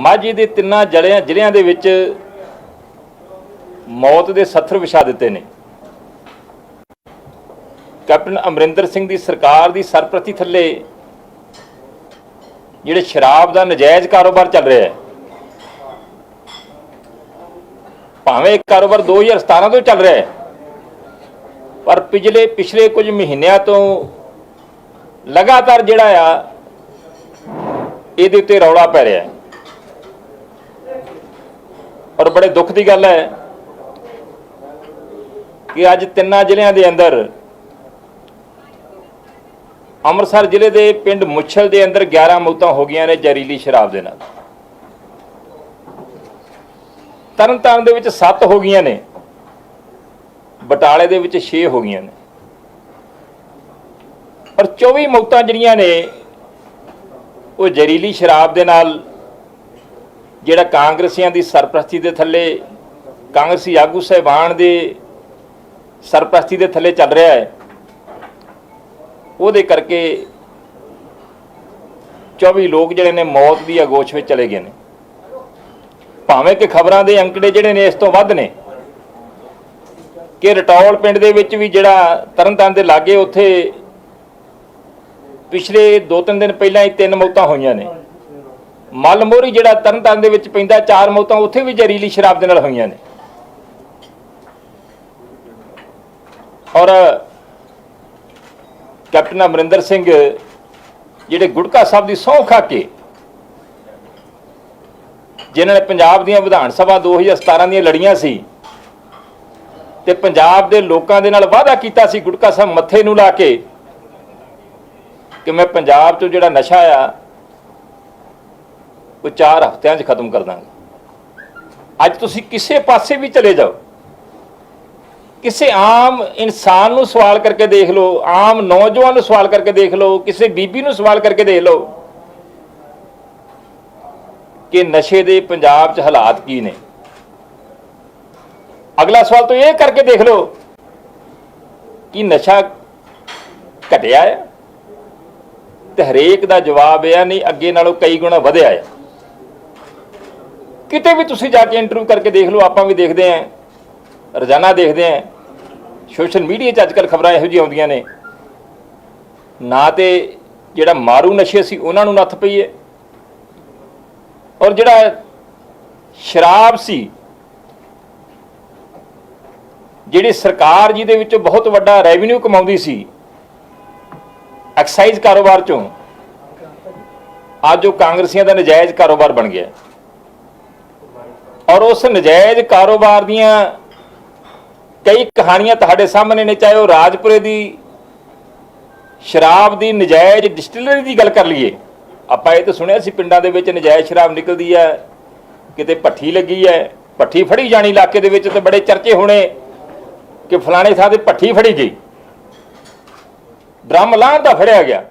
ਮਾਝੇ ਦੇ ਤਿੰਨਾਂ ਜਲਿਆਂ ਜ਼ਿਲ੍ਹਿਆਂ ਦੇ ਵਿੱਚ ਮੌਤ ਦੇ ਸੱਥਰ ਵਿਛਾ ਦਿੱਤੇ ਨੇ। ਕੈਪਟਨ ਅਮਰਿੰਦਰ ਸਿੰਘ ਦੀ ਸਰਕਾਰ ਦੀ ਸਰਪ੍ਰਸਤੀ ਥੱਲੇ ਜਿਹੜੇ ਸ਼ਰਾਬ ਦਾ ਨਜਾਇਜ਼ ਕਾਰੋਬਾਰ ਚੱਲ ਰਿਹਾ ਹੈ, ਭਾਵੇਂ ਇਹ ਕਾਰੋਬਾਰ 2017 ਤੋਂ ਚੱਲ ਰਿਹਾ ਹੈ, ਪਰ ਪਿਛਲੇ ਪਿਛਲੇ ਕੁਝ ਮਹੀਨਿਆਂ ਤੋਂ ਲਗਾਤਾਰ ਜਿਹੜਾ ਆ, ਇਹਦੇ ਉੱਤੇ ਰੌਲਾ ਪੈ ਰਿਹਾ ਹੈ। ਔਰ ਬੜੇ ਦੁੱਖ ਦੀ ਗੱਲ ਹੈ ਕਿ ਅੱਜ ਤਿੰਨਾਂ ਜ਼ਿਲ੍ਹਿਆਂ ਦੇ ਅੰਦਰ ਅੰਮ੍ਰਿਤਸਰ ਜ਼ਿਲ੍ਹੇ ਦੇ ਪਿੰਡ ਮੁੱਛਲ ਦੇ ਅੰਦਰ 11 ਮੌਤਾਂ ਹੋ ਗਈਆਂ ਨੇ ਜ਼ਹਿਰੀਲੀ ਸ਼ਰਾਬ ਦੇ ਨਾਲ। ਤਰਨਤਾਰਨ ਦੇ ਵਿੱਚ 7 ਹੋ ਗਈਆਂ ਨੇ, ਬਟਾਲੇ ਦੇ ਵਿੱਚ 6 ਹੋ ਗਈਆਂ ਨੇ। ਔਰ 24 ਮੌਤਾਂ ਜਿਹੜੀਆਂ ਨੇ, ਉਹ ਜ਼ਹਿਰੀਲੀ ਸ਼ਰਾਬ ਦੇ ਨਾਲ ਜਿਹੜਾ ਕਾਂਗਰਸੀਆਂ ਦੀ ਸਰਪ੍ਰਸਤੀ ਦੇ ਥੱਲੇ, ਕਾਂਗਰਸੀ ਆਗੂ ਸਹਿਬਾਨ ਦੇ ਸਰਪ੍ਰਸਤੀ ਦੇ ਥੱਲੇ ਚੱਲ ਰਿਹਾ ਹੈ, ਉਹਦੇ ਕਰਕੇ 24 ਲੋਕ ਜਿਹੜੇ ਨੇ ਮੌਤ ਦੀ ਅਗੋਸ਼ ਵਿੱਚ ਚਲੇ ਗਏ ਨੇ। ਭਾਵੇਂ ਕਿ ਖਬਰਾਂ ਦੇ ਅੰਕੜੇ ਜਿਹੜੇ ਨੇ ਇਸ ਤੋਂ ਵੱਧ ਨੇ, ਕਿ ਰਟੌਲ ਪਿੰਡ ਦੇ ਵਿੱਚ ਵੀ ਜਿਹੜਾ ਤਰਨਤਾਰਨ ਦੇ ਲਾਗੇ ਉੱਥੇ ਪਿਛਲੇ 2-3 ਦਿਨ ਪਹਿਲਾਂ ਹੀ ਤਿੰਨ ਮੌਤਾਂ ਹੋਈਆਂ ਨੇ। ਮਲਮੋਰੀ ਜਿਹੜਾ ਤਰਨਤਾਰਨ ਦੇ ਵਿੱਚ ਪੈਂਦਾ, ਚਾਰ ਮੌਤਾਂ ਉੱਥੇ ਵੀ ਜ਼ਹਿਰੀਲੀ ਸ਼ਰਾਬ ਦੇ ਨਾਲ ਹੋਈਆਂ ਨੇ। ਔਰ ਕੈਪਟਨ ਅਮਰਿੰਦਰ ਸਿੰਘ ਜਿਹੜੇ ਗੁੜਕਾ ਸਾਹਿਬ ਦੀ ਸਹੁੰ ਖਾ ਕੇ ਜਿਨ੍ਹਾਂ ਨੇ ਪੰਜਾਬ ਦੀਆਂ ਵਿਧਾਨ ਸਭਾ 2017 ਦੀਆਂ ਲੜੀਆਂ ਸੀ ਤੇ ਪੰਜਾਬ ਦੇ ਲੋਕਾਂ ਦੇ ਨਾਲ ਵਾਅਦਾ ਕੀਤਾ ਸੀ, ਗੁਟਕਾ ਸਾਹਿਬ ਮੱਥੇ ਨੂੰ ਲਾ ਕੇ ਕਿ ਮੈਂ ਪੰਜਾਬ 'ਚੋਂ ਜਿਹੜਾ ਨਸ਼ਾ ਆ ਉਹ 4 ਹਫ਼ਤਿਆਂ 'ਚ ਖਤਮ ਕਰ ਦਾਂਗਾ। ਅੱਜ ਤੁਸੀਂ ਕਿਸੇ ਪਾਸੇ ਵੀ ਚਲੇ ਜਾਓ। ਕਿਸੇ ਆਮ ਇਨਸਾਨ ਨੂੰ ਸਵਾਲ ਕਰਕੇ ਦੇਖ ਲਓ, ਆਮ ਨੌਜਵਾਨ ਨੂੰ ਸਵਾਲ ਕਰਕੇ ਦੇਖ ਲਓ, ਕਿਸੇ ਬੀਬੀ ਨੂੰ ਸਵਾਲ ਕਰਕੇ ਦੇਖ ਲਓ ਕਿ ਨਸ਼ੇ ਦੇ ਪੰਜਾਬ 'ਚ ਹਾਲਾਤ ਕੀ ਨੇ। ਅਗਲਾ ਸਵਾਲ ਤਾਂ ਇਹ ਕਰਕੇ ਦੇਖ ਲਓ ਕਿ ਨਸ਼ਾ ਘਟਿਆ ਹੈ ਤੇ ਹਰੇਕ ਦਾ ਜਵਾਬ ਇਹ ਆ, ਨਹੀਂ, ਅੱਗੇ ਨਾਲੋਂ ਕਈ ਗੁਣਾ ਵਧਿਆ ਹੈ ਕਿਤੇ ਵੀ ਤੁਸੀਂ ਜਾ ਕੇ ਇੰਟਰਵਿਊ ਕਰਕੇ ਦੇਖ ਲਓ, ਆਪਾਂ ਵੀ ਦੇਖਦੇ ਆਂ ਰੋਜ਼ਾਨਾ ਦੇਖਦੇ ਆਂ ਸੋਸ਼ਲ ਮੀਡੀਆ 'ਚ ਅੱਜਕੱਲ ਖਬਰਾਂ ਇਹੋ ਜਿਹੀਆਂ ਆਉਂਦੀਆਂ ਨੇ। ਨਾ ਤੇ ਜਿਹੜਾ ਮਾਰੂ ਨਸ਼ੇ ਸੀ, ਉਹਨਾਂ ਨੂੰ ਨੱਥ ਪਈ ਹੈ। ਔਰ ਜਿਹੜਾ ਸ਼ਰਾਬ ਸੀ, ਜਿਹੜੀ ਸਰਕਾਰ ਜਿਹਦੇ ਵਿੱਚੋਂ ਬਹੁਤ ਵੱਡਾ ਰੈਵਨਿਊ ਕਮਾਉਂਦੀ ਸੀ ਐਕਸਾਈਜ਼ ਕਾਰੋਬਾਰ ਚੋਂ, ਅੱਜ ਉਹ ਕਾਂਗਰਸੀਆਂ ਦਾ ਨਜਾਇਜ਼ ਕਾਰੋਬਾਰ ਬਣ ਗਿਆ। ਔਰ ਉਸ ਨਜਾਇਜ਼ ਕਾਰੋਬਾਰ ਦੀਆਂ ਕਈ ਕਹਾਣੀਆਂ ਤੁਹਾਡੇ ਸਾਹਮਣੇ ਨੇ, ਚਾਹੇ ਉਹ ਰਾਜਪੁਰੇ ਦੀ ਸ਼ਰਾਬ ਦੀ ਨਜਾਇਜ਼ ਡਿਸਟਿਲਰੀ ਦੀ ਗੱਲ ਕਰ ਲਈਏ। ਆਪਾਂ ਇਹ ਤਾਂ ਸੁਣਿਆ ਸੀ ਪਿੰਡਾਂ ਦੇ ਵਿੱਚ ਨਜਾਇਜ਼ ਸ਼ਰਾਬ ਨਿਕਲਦੀ ਹੈ, ਕਿਤੇ ਭੱਠੀ ਲੱਗੀ ਹੈ, ਭੱਠੀ ਫੜੀ ਜਾਣੀ ਇਲਾਕੇ ਦੇ ਵਿੱਚ ਤੇ ਬੜੇ ਚਰਚੇ ਹੋਣੇ ਕਿ ਫਲਾਣੇ ਥਾਂ ਤੇ ਭੱਠੀ ਫੜੀ ਗਈ। ਡਰਮ ਲਾਹ ਦਾ ਫੜਿਆ ਗਿਆ।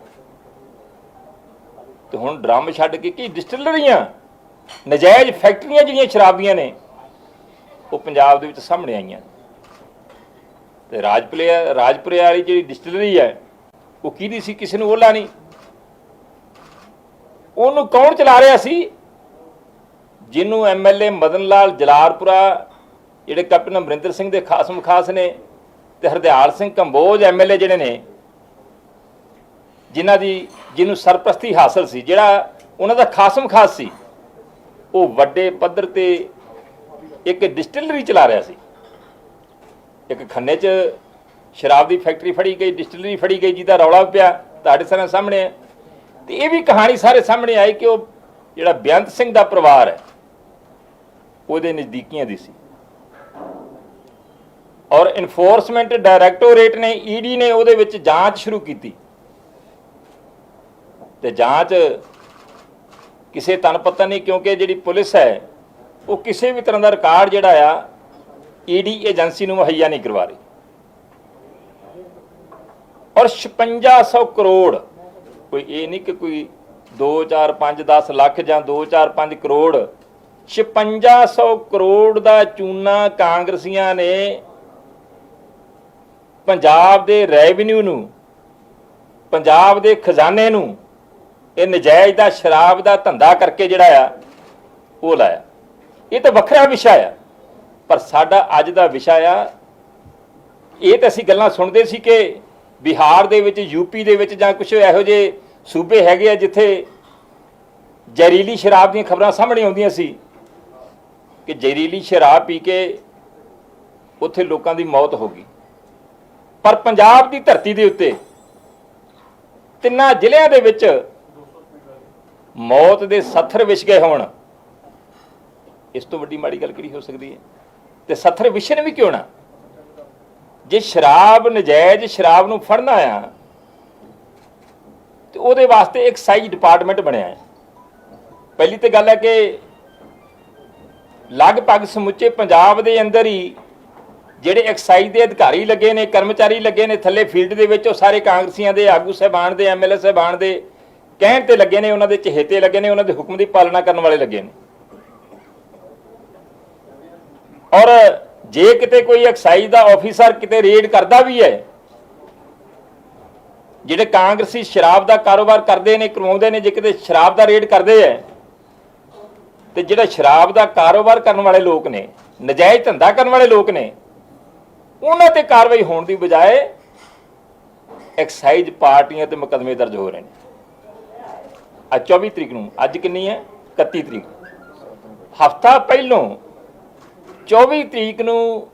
ਤੇ ਹੁਣ ਡਰਮ ਛੱਡ ਕੇ ਕੀ ਡਿਸਟਿਲਰੀਆਂ? ਨਜਾਇਜ਼ ਫੈਕਟਰੀਆਂ ਜਿਹੜੀਆਂ ਸ਼ਰਾਬ ਦੀਆਂ ਨੇ, ਉਹ ਪੰਜਾਬ ਦੇ ਵਿੱਚ ਸਾਹਮਣੇ ਆਈਆਂ। ਤੇ ਰਾਜਪੁਰੇ ਰਾਜਪੁਰੇ ਵਾਲੀ ਜਿਹੜੀ ਡਿਸਟਿਲਰੀ ਹੈ, ਉਹ ਕਿਹਦੀ ਸੀ, ਕਿਸੇ ਨੂੰ ਉਹਲਾ ਨਹੀਂ। ਉਹਨੂੰ ਕੌਣ ਚਲਾ ਰਿਹਾ ਸੀ? ਜਿਹਨੂੰ ਐਮਐਲਏ ਮਦਨ ਲਾਲ ਜਲਾਰਪੁਰਾ, ਜਿਹੜੇ ਕੈਪਟਨ ਅਮਰਿੰਦਰ ਸਿੰਘ ਦੇ ਖਾਸਮ ਖਾਸ ਨੇ ਤੇ ਹਰਦਿਆਲ ਸਿੰਘ ਕੰਬੋਜ ਐਮਐਲਏ ਜਿਹੜੇ ਨੇ, ਜਿਨ੍ਹਾਂ ਦੀ, ਜਿਹਨੂੰ ਸਰਪ੍ਰਸਤੀ ਹਾਸਲ ਸੀ, ਜਿਹੜਾ ਉਹਨਾਂ ਦਾ ਖਾਸਮ ਖਾਸ ਸੀ। ਉਹ ਵੱਡੇ ਪੱਧਰ ਤੇ ਇੱਕ ਡਿਸਟਿਲਰੀ ਚਲਾ ਰਿਹਾ ਸੀ। ਇੱਕ ਖੰਨੇ 'ਚ ਸ਼ਰਾਬ ਦੀ ਫੈਕਟਰੀ ਫੜੀ ਗਈ, ਡਿਸਟਿਲਰੀ ਫੜੀ ਗਈ, ਜਿਹਦਾ ਰੌਲਾ ਪਿਆ, ਤੁਹਾਡੇ ਸਾਰਿਆਂ ਸਾਹਮਣੇ ਹੈ। ਤੇ ਇਹ ਵੀ ਕਹਾਣੀ ਸਾਰੇ ਸਾਹਮਣੇ ਆਈ ਕਿ ਉਹ ਜਿਹੜਾ ਬੇਅੰਤ ਸਿੰਘ ਦਾ ਪਰਿਵਾਰ ਹੈ, ਉਹਦੇ ਨਜ਼ਦੀਕੀਆਂ ਦੀ ਸੀ। ਔਰ ਇਨਫੋਰਸਮੈਂਟ ਡਾਇਰੈਕਟੋਰੇਟ ਨੇ ਈਡੀ ਨੇ ਉਹਦੇ ਵਿੱਚ ਜਾਂਚ ਸ਼ੁਰੂ ਕੀਤੀ। ਤੇ ਜਾਂਚ ਕਿਸੇ ਤਨ ਪਤਾ ਨਹੀਂ, ਕਿਉਂਕਿ ਜਿਹੜੀ ਪੁਲਿਸ ਹੈ, ਉਹ ਕਿਸੇ ਵੀ ਤਰ੍ਹਾਂ ਦਾ ਰਿਕਾਰਡ ਜਿਹੜਾ ਆ ਈਡੀ ਏਜੰਸੀ ਨੂੰ ਮੁਹੱਈਆ ਨਹੀਂ ਕਰਵਾ ਰਹੀ। ਔਰ 5600 ਕਰੋੜ, ਕੋਈ ਇਹ ਨਹੀਂ ਕਿ ਕੋਈ 2 4 5 10 ਲੱਖ ਜਾਂ 2 4 5 ਕਰੋੜ 5600 ਕਰੋੜ ਦਾ ਚੂਨਾ ਕਾਂਗਰਸੀਆਂ ਨੇ ਪੰਜਾਬ ਦੇ ਰੈਵਨਿਊ ਨੂੰ, ਪੰਜਾਬ ਦੇ ਖਜ਼ਾਨੇ ਨੂੰ ਇਹ ਨਜਾਇਜ਼ ਦਾ, ਸ਼ਰਾਬ ਦਾ ਧੰਦਾ ਕਰਕੇ ਜਿਹੜਾ ਆ, ਉਹ ਲਾਇਆ। ਇਹ ਤਾਂ ਵੱਖਰਾ ਵਿਸ਼ਾ ਆ। ਪਰ ਸਾਡਾ ਅੱਜ ਦਾ ਵਿਸ਼ਾ ਆ, ਇਹ ਤਾਂ ਅਸੀਂ ਗੱਲਾਂ ਸੁਣਦੇ ਸੀ ਕਿ ਬਿਹਾਰ ਦੇ ਵਿੱਚ ਯੂਪੀ ਦੇ ਵਿੱਚ ਜਾਂ ਕੁਝ ਇਹੋ ਜਿਹੇ ਸੂਬੇ ਹੈਗੇ ਆ ਜਿੱਥੇ ਜ਼ਹਿਰੀਲੀ ਸ਼ਰਾਬ ਦੀਆਂ ਖਬਰਾਂ ਸਾਹਮਣੇ ਆਉਂਦੀਆਂ ਸੀ ਕਿ ਜ਼ਹਿਰੀਲੀ ਸ਼ਰਾਬ ਪੀ ਕੇ ਉੱਥੇ ਲੋਕਾਂ ਦੀ ਮੌਤ ਹੋ ਗਈ। ਪਰ ਪੰਜਾਬ ਦੀ ਧਰਤੀ ਦੇ ਉੱਤੇ ਤਿੰਨਾਂ ਜ਼ਿਲ੍ਹਿਆਂ ਦੇ ਵਿੱਚ ਮੌਤ ਦੇ ਸੱਥਰ ਵਿਛ ਗਏ ਹੋਣ। ਇਸ ਤੋਂ ਵੱਡੀ ਮਾੜੀ ਗੱਲ ਕਿਹੜੀ ਹੋ ਸਕਦੀ ਹੈ? ਤੇ ਸੱਥਰ ਵਿਛਣ ਵੀ ਕਿਉਂ ਨਾ? ਜੇ ਸ਼ਰਾਬ ਨਜਾਇਜ਼ ਸ਼ਰਾਬ ਨੂੰ ਫੜਨਾ ਆ, ਤੇ ਉਹਦੇ ਵਾਸਤੇ ਐਕਸਾਈਜ਼ ਡਿਪਾਰਟਮੈਂਟ ਬਣਿਆ ਹੈ। ਪਹਿਲੀ ਤੇ ਗੱਲ ਹੈ ਕਿ ਲਗਭਗ ਸਮੁੱਚੇ ਪੰਜਾਬ ਦੇ ਅੰਦਰ ਹੀ ਜਿਹੜੇ ਐਕਸਾਈਜ਼ ਦੇ ਅਧਿਕਾਰੀ ਲੱਗੇ ਨੇ, ਕਰਮਚਾਰੀ ਲੱਗੇ ਨੇ ਥੱਲੇ ਫੀਲਡ ਦੇ ਵਿੱਚ, ਉਹ ਸਾਰੇ ਕਾਂਗਰਸੀਆਂ ਦੇ, ਆਗੂ ਸਹਿਬਾਨ ਦੇ ਐਮਐਲਏ ਸਹਿਬਾਨ ਦੇ ਕਹਿਣ ਤੇ ਲੱਗੇ ਨੇ, ਉਹਨਾਂ ਦੇ ਚਹੇਤੇ ਲੱਗੇ ਨੇ, ਉਹਨਾਂ ਦੇ ਹੁਕਮ ਦੀ ਪਾਲਣਾ ਕਰਨ ਵਾਲੇ ਲੱਗੇ ਨੇ। ਔਰ ਜੇ ਕਿਤੇ ਕੋਈ ਐਕਸਾਈਜ਼ ਦਾ ਆਫੀਸਰ ਕਿਤੇ ਰੇਡ ਕਰਦਾ ਵੀ ਹੈ, ਜਿਹੜੇ ਕਾਂਗਰਸੀ ਸ਼ਰਾਬ ਦਾ ਕਾਰੋਬਾਰ ਕਰਦੇ ਨੇ, ਕਰਵਾਉਂਦੇ ਨੇ, ਜੇ ਕਿਤੇ ਸ਼ਰਾਬ ਦਾ ਰੇਡ ਕਰਦੇ ਹੈ, ਤੇ ਜਿਹੜਾ ਸ਼ਰਾਬ ਦਾ ਕਾਰੋਬਾਰ ਕਰਨ ਵਾਲੇ ਲੋਕ ਨੇ, ਨਜਾਇਜ਼ ਧੰਦਾ ਕਰਨ ਵਾਲੇ ਲੋਕ ਨੇ, ਉਹਨਾਂ ਤੇ ਕਾਰਵਾਈ ਹੋਣ ਦੀ ਬਜਾਏ ਐਕਸਾਈਜ਼ ਪਾਰਟੀਆਂ ਤੇ ਮੁਕਦਮੇ ਦਰਜ ਹੋ ਰਹੇ ਨੇ। ਅੱਜ 24 ਤਰੀਕ ਨੂੰ ਅੱਜ ਕਿੰਨੀ ਹੈ? 31 ਤਰੀਕ। ਹਫਤਾ ਪਹਿਲੋਂ 24 ਤਰੀਕ ਨੂੰ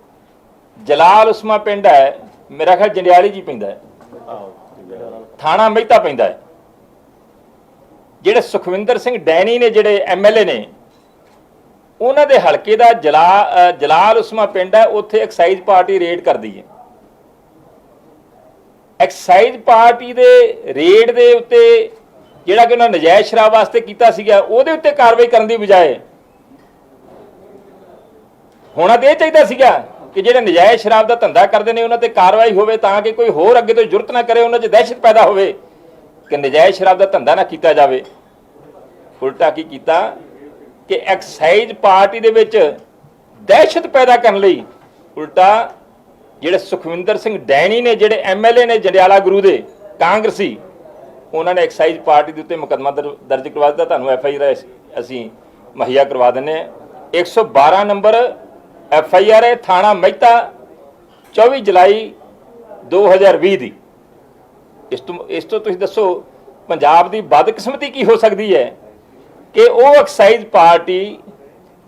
ਜਲਾਲ ਉਸਮਾ ਪਿੰਡ ਹੈ ਮੇਰਾ ਖਿਆਲ ਜੰਡਿਆਲੀ ਜੀ ਪੈਂਦਾ ਹੈ। ਥਾਣਾ ਮਹਿਤਾ ਪੈਂਦਾ ਹੈ। ਜਿਹੜੇ ਸੁਖਵਿੰਦਰ ਸਿੰਘ ਡੈਨੀ ਨੇ ਜਿਹੜੇ ਐਮਐਲਏ ਨੇ ਉਹਨਾਂ ਦੇ ਹਲਕੇ ਦਾ ਜਲਾ ਜਲਾਲ ਉਸਮਾ ਪਿੰਡ ਹੈ ਉੱਥੇ ਐਕਸਾਈਜ਼ ਪਾਰਟੀ ਰੇਡ ਕਰਦੀ ਹੈ। ਐਕਸਾਈਜ਼ ਪਾਰਟੀ ਦੇ ਰੇਡ ਦੇ ਉੱਤੇ ਜਿਹੜਾ ਕਿ ਉਹਨਾਂ ਨਜਾਇਜ਼ ਸ਼ਰਾਬ ਵਾਸਤੇ ਕੀਤਾ ਸੀਗਾ, ਉਹਦੇ ਉੱਤੇ ਕਾਰਵਾਈ ਕਰਨ ਦੀ ਬਜਾਏ ਹੋਣਾ ਤੇ ਇਹ ਚਾਹੀਦਾ ਸੀਗਾ ਕਿ ਜਿਹੜੇ ਨਜਾਇਜ਼ ਸ਼ਰਾਬ ਦਾ ਧੰਦਾ ਕਰਦੇ ਨੇ, ਉਹਨਾਂ ਤੇ ਕਾਰਵਾਈ ਹੋਵੇ ਤਾਂ ਕਿ ਕੋਈ ਹੋਰ ਅੱਗੇ ਤੋਂ ਜੁਰਤ ਨਾ ਕਰੇ, ਉਹਨਾਂ 'ਚ ਦਹਿਸ਼ਤ ਪੈਦਾ ਹੋਵੇ ਕਿ ਨਜਾਇਜ਼ ਸ਼ਰਾਬ ਦਾ ਧੰਦਾ ਨਾ ਕੀਤਾ ਜਾਵੇ। ਉਲਟਾ ਕੀ ਕੀਤਾ ਕਿ ਐਕਸਾਈਜ਼ ਪਾਰਟੀ ਦੇ ਵਿੱਚ ਦਹਿਸ਼ਤ ਪੈਦਾ ਕਰਨ ਲਈ ਉਲਟਾ ਜਿਹੜੇ ਸੁਖਵਿੰਦਰ ਸਿੰਘ ਡੈਣੀ ਨੇ, ਜਿਹੜੇ ਐਮਐਲਏ ਨੇ ਜੰਡਿਆਲਾ ਗੁਰੂ ਦੇ ਕਾਂਗਰਸੀ ਉਹਨਾਂ ਨੇ ਐਕਸਾਈਜ਼ ਪਾਰਟੀ ਦੇ ਉੱਤੇ ਮੁਕੱਦਮਾ ਦਰ- ਦਰਜ ਕਰਵਾ ਦਿੱਤਾ, ਤੁਹਾਨੂੰ ਐਫ ਆਈ ਆਰ ਅਸੀਂ ਮੁਹੱਈਆ ਕਰਵਾ ਦਿੰਨੇ ਆ 112 ਨੰਬਰ ਐਫ ਆਈ ਆਰ ਹੈ, ਥਾਣਾ ਮਹਿਤਾ 24 ਜੁਲਾਈ 2020 ਦੀ। ਇਸ ਤੋਂ ਇਸ ਤੋਂ ਤੁਸੀਂ ਦੱਸੋ, ਪੰਜਾਬ ਦੀ ਬਦਕਿਸਮਤੀ ਕੀ ਹੋ ਸਕਦੀ ਹੈ ਕਿ ਉਹ ਐਕਸਾਈਜ਼ ਪਾਰਟੀ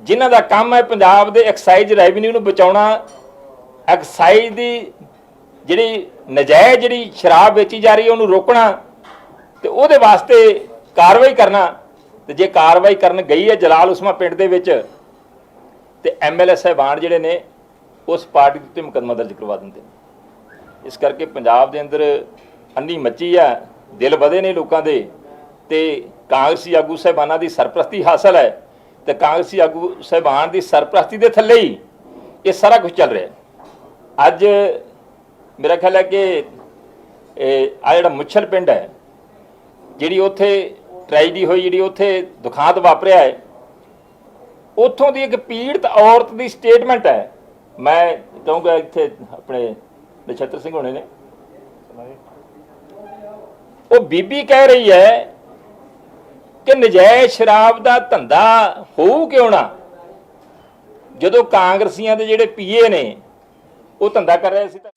ਜਿਨ੍ਹਾਂ ਦਾ ਕੰਮ ਹੈ ਪੰਜਾਬ ਦੇ ਐਕਸਾਈਜ਼ ਰੈਵਨਿਊ ਨੂੰ ਬਚਾਉਣਾ, ਐਕਸਾਈਜ਼ ਦੀ ਜਿਹੜੀ ਨਜਾਇਜ਼ ਜਿਹੜੀ ਸ਼ਰਾਬ ਵੇਚੀ ਜਾ ਰਹੀ ਹੈ, ਉਹਨੂੰ ਰੋਕਣਾ ਤੇ ਉਹਦੇ ਵਾਸਤੇ ਕਾਰਵਾਈ ਕਰਨਾ, ਤੇ ਜੇ ਕਾਰਵਾਈ ਕਰਨ ਗਈ ਹੈ ਜਲਾਲ ਉਸਮਾ ਪਿੰਡ ਦੇ ਵਿੱਚ, ਤੇ ਐਮਐਲਏ ਸਾਹਿਬਾਨ ਜਿਹੜੇ ਨੇ, ਉਸ ਪਾਰਟੀ ਦੇ ਉੱਤੇ ਮੁਕੱਦਮਾ ਦਰਜ ਕਰਵਾ ਦਿੰਦੇ ਨੇ। ਇਸ ਕਰਕੇ ਪੰਜਾਬ ਦੇ ਅੰਦਰ ਅੰਨੀ ਮੱਚੀ ਆ ਦਿਲ ਵਧੇ ਨੇ ਲੋਕਾਂ ਦੇ, ਤੇ ਕਾਂਗਰਸੀ ਆਗੂ ਸਾਹਿਬਾਨਾਂ ਦੀ ਸਰਪ੍ਰਸਤੀ ਹਾਸਲ ਹੈ, ਤੇ ਕਾਂਗਰਸੀ ਆਗੂ ਸਾਹਿਬਾਨ ਦੀ ਸਰਪ੍ਰਸਤੀ ਦੇ ਥੱਲੇ ਹੀ ਇਹ ਸਾਰਾ ਕੁਝ ਚੱਲ ਰਿਹਾ ਅੱਜ ਮੇਰਾ ਖਿਆਲ ਹੈ ਕਿ, ਇਹ ਆ ਜਿਹੜਾ ਮੁੱਛਲ ਪਿੰਡ ਹੈ ਜਿਹੜੀ ਉੱਥੇ ਟ੍ਰੈਜਡੀ ਹੋਈ, ਜਿਹੜੀ ਉੱਥੇ ਦੁਖਾਂਤ ਵਾਪਰਿਆ ਹੈ, ਉੱਥੋਂ ਦੀ ਇੱਕ ਪੀੜਤ ਔਰਤ ਦੀ ਸਟੇਟਮੈਂਟ ਹੈ। ਮੈਂ ਕਹੂੰਗਾ ਇੱਥੇ ਆਪਣੇ ਨਛੱਤਰ ਸਿੰਘ ਹੋਣੇ ਨੇ। ਉਹ ਬੀਬੀ ਕਹਿ ਰਹੀ ਹੈ ਕਿ ਨਜਾਇਜ਼ ਸ਼ਰਾਬ ਦਾ ਧੰਦਾ ਹੋਊ ਕਿਉਂ ਨਾ? ਜਦੋਂ ਕਾਂਗਰਸੀਆਂ ਦੇ ਜਿਹੜੇ ਪੀਏ ਨੇ, ਉਹ ਧੰਦਾ ਕਰ ਰਹੇ ਸੀ ਤਾਂ